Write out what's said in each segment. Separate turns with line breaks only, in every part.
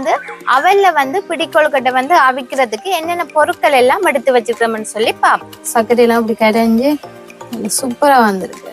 வந்து அவல்ல வந்து பிடிக்கொழுக்கட்டை வந்து அவிக்கிறதுக்கு என்னென்ன பொருட்கள் எல்லாம் எடுத்து வச்சுக்கிறோம்னு சொல்லி பார்ப்போம்
சர்க்கரை எல்லாம் இப்படி கடைஞ்சு சூப்பரா வந்திருக்கு.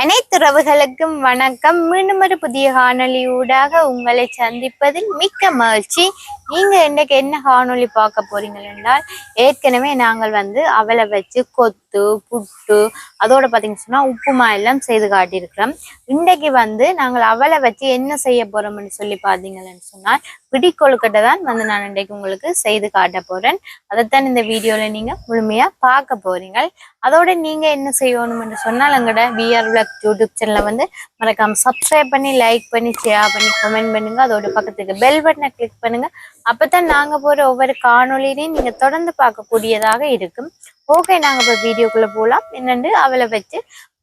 அனைத்துறவுகளுக்கும்
அனைத்து உறவுகளுக்கும் வணக்கம். மீண்டும் ஒரு புதிய காணொளி ஊடாக உங்களை சந்திப்பதில் மிக்க மகிழ்ச்சி. நீங்க இன்றைக்கு என்ன காணொளி பார்க்க போறீங்க என்றால் ஏற்கனவே நாங்கள் வந்து அவளை வச்சு கொத்து புட்டு அதோட பார்த்தீங்கன்னு சொன்னா உப்புமா எல்லாம் செய்து காட்டியிருக்கிறோம். இன்றைக்கு வந்து நாங்கள் அவளை வச்சு என்ன செய்ய போறோம்னு சொல்லி பார்த்தீங்கன்னு சொன்னால் பிடி கொழுக்கட்டை தான் வந்து நான் இன்றைக்கு உங்களுக்கு செய்து காட்ட போகிறேன் அதைத்தான் இந்த வீடியோவில் நீங்கள் முழுமையாக பார்க்க போகிறீங்க அதோட நீங்கள் என்ன செய்யணும்னு சொன்னால் எங்களோட விஆர் பிளாக் யூடியூப் சேனலை வந்து மறக்காமல் சப்ஸ்கிரைப் பண்ணி லைக் பண்ணி ஷேர் பண்ணி கமெண்ட் பண்ணுங்கள் அதோட பக்கத்துக்கு பெல் பட்டனை கிளிக் பண்ணுங்கள் அப்போ தான் நாங்கள் போகிற ஒவ்வொரு காணொலியிலையும் நீங்கள் தொடர்ந்து பார்க்கக்கூடியதாக இருக்கும். ஓகே நாங்கள் இப்போ வீடியோக்குள்ளே போகலாம் என்னென்று அவளை வச்சு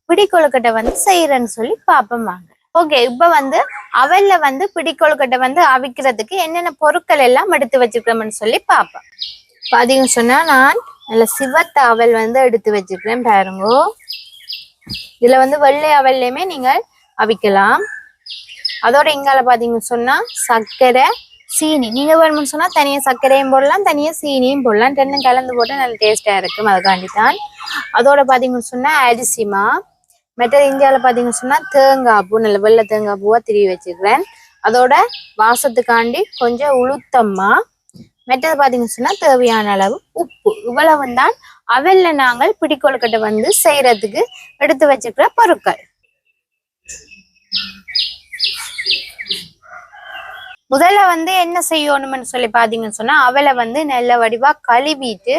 பிடிக்கொழுக்கட்டை வந்து செய்கிறேன்னு சொல்லி பார்ப்போம் வாங்க. ஓகே இப்ப வந்து அவல்ல வந்து பிடிக்கொழுக்கட்டை வந்து அவிக்கிறதுக்கு என்னென்ன பொருட்கள் எல்லாம் எடுத்து வச்சுக்கிறோம்னு சொல்லி பார்ப்போம் பாதிங்க சொன்னா நான் நல்ல சிவத்த அவல் வந்து எடுத்து வச்சுக்கிறேன் பாருங்க. இதுல வந்து வெள்ளை அவல்லையுமே நீங்கள் அவிக்கலாம். அதோட இங்கால பாத்தீங்கன்னு சொன்னா சர்க்கரை சீனி. நீங்க வேணும்னு சொன்னா தனியா சர்க்கரையும் போடலாம் தனியா சீனியும் போடலாம். ரெண்டும் கலந்து போட்டு நல்ல டேஸ்டா இருக்கும். அதுக்காண்டி தான் அதோட பாத்தீங்கன்னு சொன்னா அரிசிமா மெட்டல் இந்தியாவில் பார்த்தீங்கன்னு சொன்னா தேங்காய் பூ நல்ல வெள்ளை தேங்காய் பூவா திருவி வச்சுக்கிறேன் அதோட வாசத்துக்காண்டி கொஞ்சம் உளுத்தம்மா. மெட்டது பார்த்தீங்கன்னு சொன்னா தேவையான அளவு உப்பு. இவ்வளவு தான் அவல்ல நாங்கள் பிடிக்கொழுக்கட்டை வந்து செய்யறதுக்கு எடுத்து வச்சுக்கிற பொருட்கள். முதல்ல வந்து என்ன செய்யணும்னு சொல்லி பார்த்தீங்கன்னு சொன்னா அவளை வந்து நல்ல வடிவா கழுவிட்டு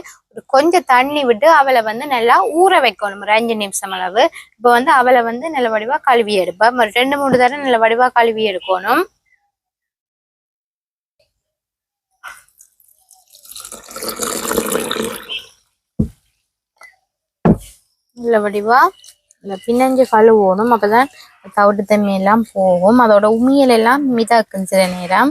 கொஞ்சம் தண்ணி விட்டு அவளை வந்து நல்லா ஊற வைக்கணும். ஒரு அஞ்சு நிமிஷம் அளவு. இப்போ வந்து அவளை வந்து நல்ல வடிவாக கழுவி எடுப்பேன் ஒரு ரெண்டு மூணு தடவை நல்ல வடிவா கழுவி எடுக்கணும். நல்ல வடிவா இந்த பின்னஞ்சு கழுவணும். அப்பதான் தவிட்டு தண்ணி எல்லாம் போகும். அதோட உமியல் எல்லாம் மிதாக்கும் சில நேரம்.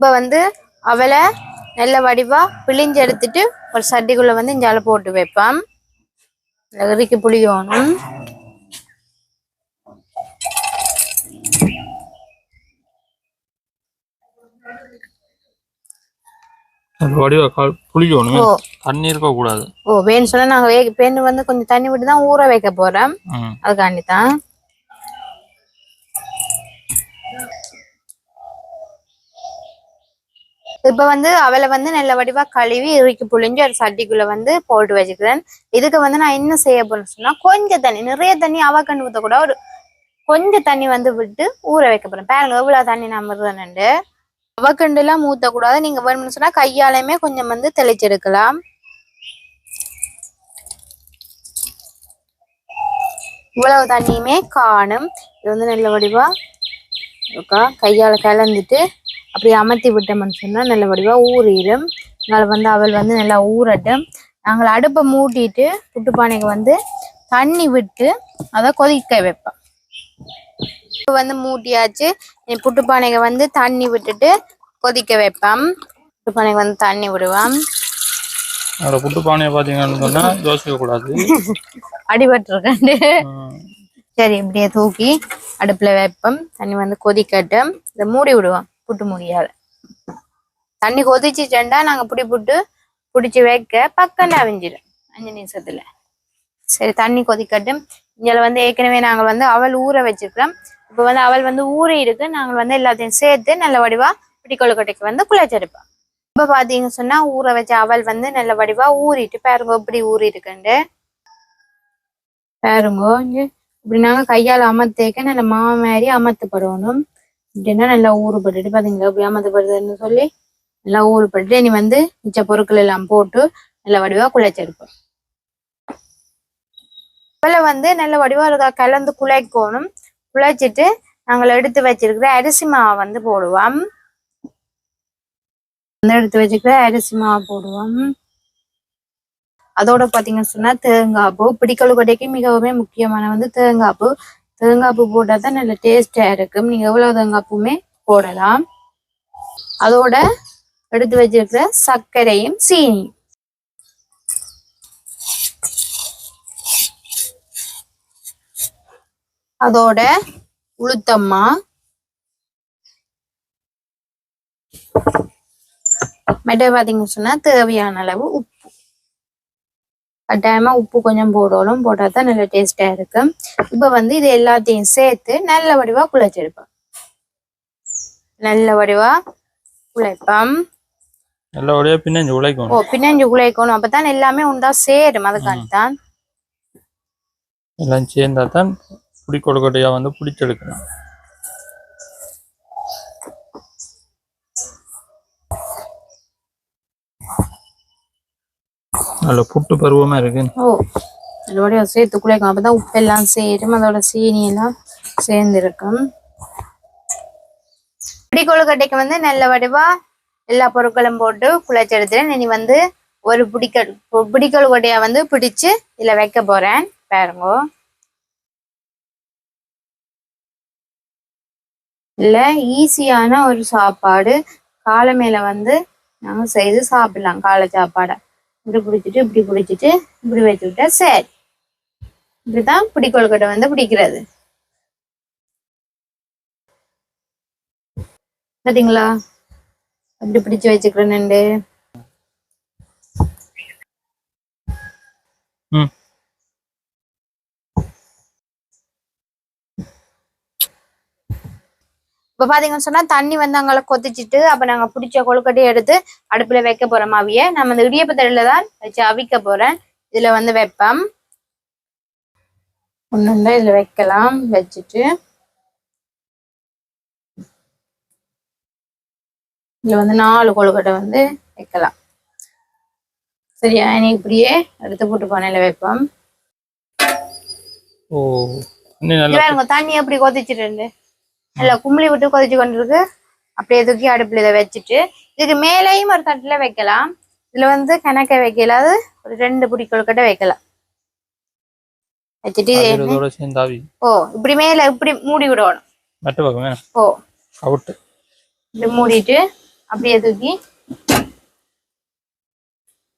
இப்ப வந்து அவளை நல்ல வடிவா பிழிஞ்சு எடுத்துட்டு ஒரு சட்டிக்குள்ள வந்து இஞ்சால போட்டு வைப்பேன் இறுக்கி புளியணும்
வடிவ கால் புளிக்கணும்
ஓ.
தண்ணி இருக்க கூடாது.
ஓ வேணும் சொன்னா நாங்க வே பெண்ணு வந்து கொஞ்சம் தண்ணி விட்டு தான் ஊற வைக்க போறோம். அதுக்காண்டி தான். இப்ப வந்து அவளை வந்து நல்ல வடிவா கழுவி இறுக்கி புழிஞ்சு ஒரு சட்டிக்குள்ள வந்து போட்டு வச்சுக்கிறேன். இதுக்கு வந்து நான் என்ன செய்ய போறேன்னு சொன்னா கொஞ்சம் தண்ணி நிறைய தண்ணி அவக்கண்டு ஊத்த கூட ஒரு கொஞ்சம் தண்ணி வந்து விட்டு ஊற வைக்க போறேன். பாருங்க எவ்வளவு தண்ணி நான் விடுறேன்னு அவக்கண்டு எல்லாம் ஊத்தக்கூடாது நீங்க வேணும்னு சொன்னா கையாலையுமே கொஞ்சம் வந்து தெளிச்செடுக்கலாம் இவ்வளவு தண்ணியுமே காணும். இது வந்து நல்ல வடிவா இருக்கா? கையால கலந்துட்டு அப்படி அமர்த்தி விட்டோம்னு சொன்னா நல்ல வடிவா ஊறிடும். அதனால வந்து அவள் வந்து நல்லா ஊறட்டும். நாங்கள் அடுப்பை மூட்டிட்டு புட்டு பானைக்கு வந்து தண்ணி விட்டு அதை கொதிக்க வைப்போம். இப்ப வந்து மூட்டியாச்சு. புட்டு பானைக்கு வந்து தண்ணி விட்டுட்டு கொதிக்க வைப்போம். புட்டு பானைக்கு வந்து தண்ணி விடுவோம்.
அதோட புட்டு பானையை பார்த்தீங்கன்னு சொன்னா யோசிக்க கூடாது.
அடிபட்டிருக்கேன்
ம்.
சரி இப்படியே தூக்கி அடுப்புல வைப்போம். தண்ணி வந்து கொதிக்கட்டும். இதை மூடி விடுவோம். புட்டு மூடியால தண்ணி கொதிச்சுட்டா நாங்க புடி புட்டு பிடிச்சி வைக்க பக்கம் அவிஞ்சிடும் அஞ்சு நிமிஷத்துல. சரி தண்ணி கொதிக்கட்டும். இதில் வந்து ஏற்கனவே நாங்கள் வந்து அவள் ஊற வச்சிருக்கிறோம். இப்போ வந்து அவள் வந்து ஊறி இருக்கு. நாங்கள் வந்து எல்லாத்தையும் சேர்த்து நல்ல வடிவா பிடி கொழுக்கட்டைக்கு வந்து குழைச்செடுப்போம். இப்போ பார்த்தீங்க சொன்னா ஊற வச்ச அவள் வந்து நல்ல வடிவா ஊறிட்டு பாருங்க இப்படி ஊறி இருக்குண்டு பாருங்க இப்படி நாங்க கையால அமர்த்தேக்க நல்ல மாவு மாதிரி அமர்த்தப்படணும். இப்படின்னா நல்லா ஊறுபட்டுட்டு பாத்தீங்களா? இப்படி சொல்லி நல்லா ஊறுபட்டு இனி வந்து மிச்ச பொருட்கள் எல்லாம் போட்டு நல்ல வடிவா குழைச்செடுப்போம் இப்பல வந்து நல்ல வடிவா இருக்கா? கலந்து குழைக்கணும். குழைச்சிட்டு நாங்கள் எடுத்து வச்சிருக்கிற அரிசி மாவை வந்து போடுவோம். வந்து எடுத்து வச்சுக்கிற அரிசி மாவு போடுவோம். அதோட பாத்தீங்கன்னு சொன்னா தேங்காய் பூ பிடிக்கல் கொட்டைக்கு மிகவும் முக்கியமான வந்து தேங்காய் பூ. தேங்காய் பூ தான் நல்ல டேஸ்டாக இருக்கும். நீங்க எவ்வளவு தேங்காய் பூவுமே போடலாம். அதோட எடுத்து வச்சிருக்கிற சர்க்கரையும் சீனியும் அதோட உளுத்தம்மா. மெட்ட பார்த்தீங்கன்னு சொன்னா தேவையான அளவு உப்பு. கட்டாயமா உப்பு கொஞ்சம் போடணும். போட்டா தான் நல்ல டேஸ்டா இருக்கும். இப்ப வந்து இது எல்லாத்தையும் சேர்த்து நல்ல வடிவா குழைச்செடுப்போம் நல்ல வடிவா குழைப்போம்.
நல்லபடியா பின்னஞ்சு
ஓ
உழைக்கணும்.
பின்னஞ்சு குழைக்கணும் அப்பதான் எல்லாமே உண்டா சேரும். அதுக்காண்டி தான்.
எல்லாம் சேர்ந்தா தான் புடி வந்து பிடிச்செடுக்கணும் நல்ல புட்டு பருவமா இருக்கு.
ஓ நல்லபடியா சேர்த்து குழைக்கணும் அப்பதான் உப்பு எல்லாம் சேரும். அதோட சீனி எல்லாம் சேர்ந்துருக்கும்.
இப்படி கொழுக்கட்டைக்கு வந்து நல்ல வடிவா எல்லா பொருட்களும் போட்டு குழைச்செடுத்துட்டேன் இனி வந்து ஒரு பிடிக்கல் பிடிக்கொழுக்கட்டையா வந்து பிடிச்சு இதுல வைக்க போறேன். பாருங்க.
இல்ல ஈஸியான ஒரு சாப்பாடு. காலை மேல வந்து நாங்க செய்து சாப்பிடலாம் காலை சாப்பாடை. இப்படி பிடிச்சிட்டு இப்படி பிடிச்சிட்டு இப்படி வச்சு விட்டா சரி. இப்படிதான் பிடிக்கொள்கட்டை வந்து பிடிக்கிறது. பாத்தீங்களா? அப்படி பிடிச்சு வச்சுக்கிறேன்னு
ம்.
இப்ப பாத்தீங்கன்னு சொன்னா தண்ணி வந்து அங்கே கொதிச்சிட்டு அப்ப நாங்க பிடிச்ச கொழுக்கட்டையை எடுத்து அடுப்புல வைக்க போறோம் அவிய நம்ம இந்த இடியப்ப தடியில தான் வச்சு அவிக்க போறேன். இதுல வந்து வைப்போம்.
ஒண்ணுண்டா இதுல வைக்கலாம். வச்சுட்டு இதுல வந்து நாலு கொழுக்கட்டை வந்து வைக்கலாம். சரியா? இனி இப்படியே எடுத்து போட்டு பானையில வைப்போம்.
ஓ
தண்ணி எப்படி கொதிச்சிட்டு நல்லா கும்பளி விட்டு கொதிச்சு கொண்டிருக்கு. அப்படியே தூக்கி அடுப்புல இதை வச்சுட்டு இதுக்கு மேலேயும் ஒரு தட்டுல வைக்கலாம். இதுல வந்து கணக்க வைக்கலாது ஒரு ரெண்டு பிடி கொழுக்கட்டை வைக்கலாம். வச்சுட்டு ஓ இப்படி மேல இப்படி மூடி விடணும். ஓ.
அவுட்டு
இப்படி மூடிட்டு அப்படியே தூக்கி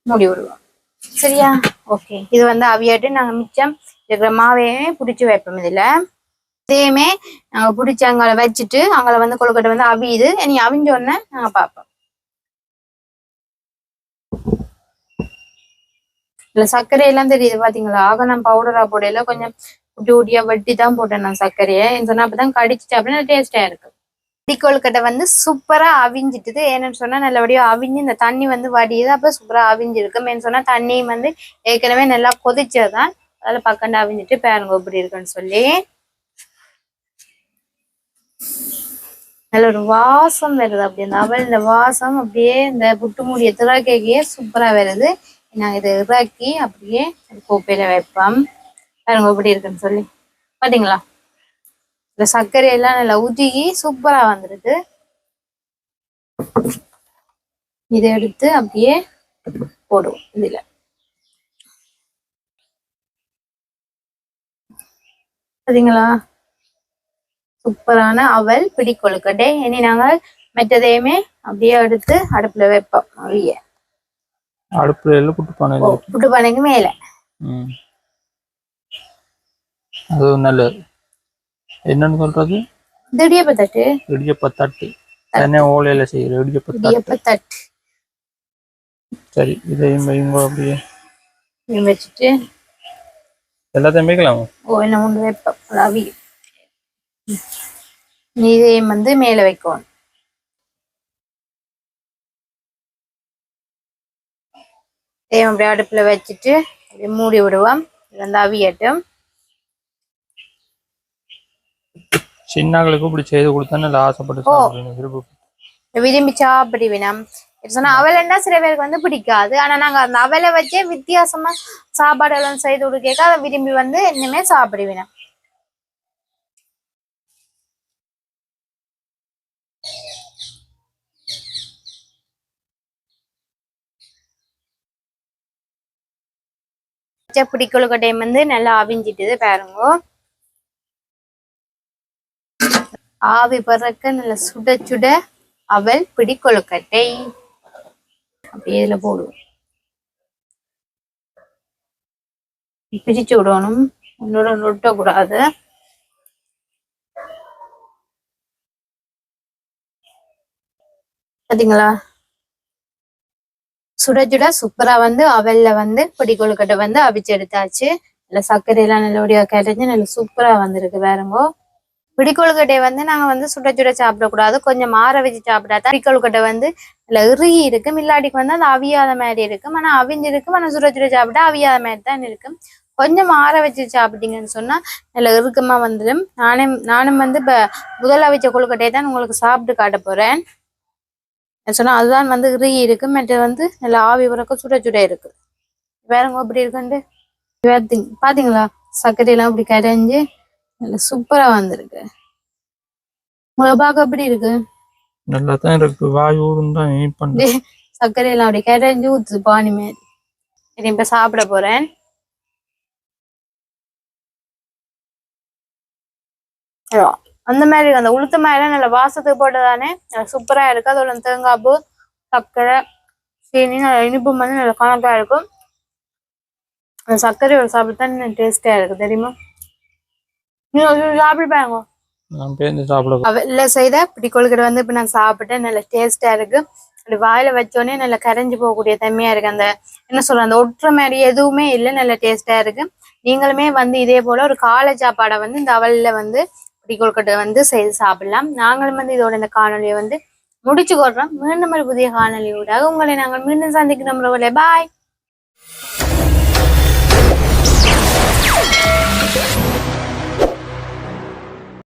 மூடி விடுவோம். சரியா? ஓகே. இது வந்து அவியாட்டு. நாங்க மிச்சம் இருக்கிற மாவையுமே பிடிச்சி வைப்போம் இதுல. இதையுமே நாங்கள் பிடிச்சி அங்களை வச்சுட்டு அங்கே வந்து கொழுக்கட்டை வந்து அவியுது. நீ அவிஞ்ச உடனே பார்ப்போம் இல்லை சர்க்கரை எல்லாம் தெரியுது பாத்தீங்களா? ஆக நான் பவுடரா போடையில கொஞ்சம் குட்டி குட்டியாக வட்டி தான் போட்டேன் நான் சர்க்கரையை. சொன்னால் அப்போ தான் கடிச்சிட்டு அப்படின்னா டேஸ்டா இருக்கு.
பிடி கொழுக்கட்டை வந்து சூப்பரா அவிஞ்சிட்டுது. ஏன்னு சொன்னா நல்லபடியாக அவிஞ்சு இந்த தண்ணி வந்து வடியுது. அப்போ சூப்பரா அவிஞ்சிருக்கு மேன்னு சொன்னா தண்ணியும் வந்து ஏற்கனவே நல்லா கொதிச்சதுதான். அதில் பக்கண்டு அவிஞ்சிட்டு பேருங்க எப்படி இருக்குன்னு சொல்லி. நல்ல ஒரு வாசம் வருது அப்படி அந்த அவல் இந்த வாசம் அப்படியே இந்த புட்டு மூடிய திறக்கைக்கே சூப்பரா வருது. நாங்க இதை இறக்கி அப்படியே கோப்பையில் கோப்பையில வைப்போம். பாருங்க எப்படி இருக்குன்னு சொல்லி. பாத்தீங்களா? இந்த சர்க்கரை எல்லாம் நல்லா ஊற்றி சூப்பரா வந்துடுது இதை எடுத்து அப்படியே போடுவோம் இதுல. பாத்தீங்களா? சூப்பரான அவல் பிடி கொழுக்கட்டை இனி நாங்கள் மற்றதையுமே அப்படியே எடுத்து அடுப்புல வைப்போம். அவிய.
அடுப்புல எல்லாம் புட்டு பானை
புட்டு பானைக்கு மேல.
அது நல்லது என்னன்னு சொல்றது?
இடியப்ப தட்டு
இடியப்ப தட்டு தனே ஓலையில செய்யற இடியப்ப தட்டு
இடியப்ப தட்டு
சரி இதையும் வைங்க அப்படியே
வச்சுட்டு
எல்லாத்தையும் வைக்கலாமா
ஓ என்ன ஒன்று வைப்போம். அது அவி இதையும் வந்து மேல வைக்கணும் இதையும் அப்படியே அடுப்புல வச்சுட்டு அப்படியே மூடி விடுவோம். இது வந்து அவியட்டும்
சின்னாங்களுக்கு இப்படி செய்து கொடுத்தா ஆசைப்பட்டு விருப்பம்
விரும்பி சாப்பிடுவினம் சொன்னா அவலைன்னா சில பேருக்கு வந்து பிடிக்காது. ஆனா நாங்க அந்த அவலை வச்சே வித்தியாசமா சாப்பாடு எல்லாம் செய்து கொடுக்க அதை விரும்பி வந்து இன்னுமே சாப்பிடுவினம் பிடி கொழுக்கட்டையும் வந்து நல்லா அவிஞ்சிட்டுது பாருங்க. ஆவி பறக்க நல்லா சுட சுட அவல் பிடி கொழுக்கட்டை. அப்படியே இதுல போடுவோம். பிரிச்சு விடணும். ஒன்னோட ஒட்டக்கூடாது. பாத்தீங்களா? சுட சுட சூப்பரா வந்து அவல்ல வந்து பொடி கொழுக்கட்டை வந்து அவிச்சு எடுத்தாச்சு. நல்ல சர்க்கரை எல்லாம் நல்லபடியா கரைஞ்சு நல்ல சூப்பரா வந்திருக்கு வேறங்கோ பிடி கொழுக்கட்டையை வந்து நாங்க வந்து சுட சுட சாப்பிடக்கூடாது. கொஞ்சம் ஆற வச்சு சாப்பிடாத பிடி கொழுக்கட்டை வந்து நல்ல இறுகி இருக்கும். இல்லாட்டிக்கு வந்து அது அவியாத மாதிரி இருக்கும். ஆனா அவிஞ்சிருக்கும். ஆனா சுட சுட சாப்பிட்டா அவியாத மாதிரி தான் இருக்கும். கொஞ்சம் ஆற வச்சு சாப்பிட்டீங்கன்னு சொன்னா நல்ல இறுக்கமா வந்துடும் நானே நானும் வந்து இப்ப முதல் அவிச்ச கொழுக்கட்டையை தான் உங்களுக்கு சாப்பிட்டு காட்ட போறேன். நான் சொன்னா அதுதான் வந்து இறுகி இருக்கு மற்ற வந்து நல்ல ஆவி உறக்க சுட சுட இருக்கு. வேறங்க அப்படி இருக்குண்டு பாத்தீங்க பாத்தீங்களா? சர்க்கரை எல்லாம் அப்படி கரைஞ்சு நல்ல சூப்பரா வந்திருக்கு. உங்களை பார்க்க எப்படி இருக்கு?
நல்லா தான் இருக்கு. வாய் ஊரும் தான் வெயிட் பண்ணுறேன்
சர்க்கரை எல்லாம் அப்படி கரைஞ்சு ஊத்துது பானி மாதிரி. சரி இப்ப சாப்பிட போறேன். ஐயோ, அந்த மாதிரி. அந்த உளுத்த மாதிரி நல்ல வாசத்துக்கு போட்டதானே சூப்பரா இருக்கு. அதோட தேங்காய் பூ சர்க்கரை சீனி நல்ல இனிப்பு வந்து நல்ல கணக்கா இருக்கும். அந்த சர்க்கரையோட சாப்பிட்டு டேஸ்டா இருக்கு. தெரியுமா? நீங்க சாப்பிட்டு பாருங்க.
நான் பேருந்து சாப்பிட
அவல்ல செய்த வந்து இப்ப நான் சாப்பிட்டேன். நல்ல டேஸ்டா இருக்கு. அப்படி வாயில வச்சோடனே நல்லா கரைஞ்சு போகக்கூடிய தன்மையா இருக்கு. அந்த என்ன சொல்ற அந்த ஒட்டுற மாதிரி எதுவுமே இல்லை. நல்ல டேஸ்டா இருக்கு. நீங்களுமே வந்து இதே போல ஒரு காலை சாப்பாடை வந்து இந்த அவல்ல வந்து பிடி கொழுக்கட்டை வந்து செய்து சாப்பிடலாம். நாங்களும் வந்து இதோட இந்த காணொலியை வந்து முடிச்சு கொடுறோம் மீண்டும் ஒரு புதிய காணொலியோட உங்களை நாங்கள் மீண்டும் சந்திக்கிறோம். பாய்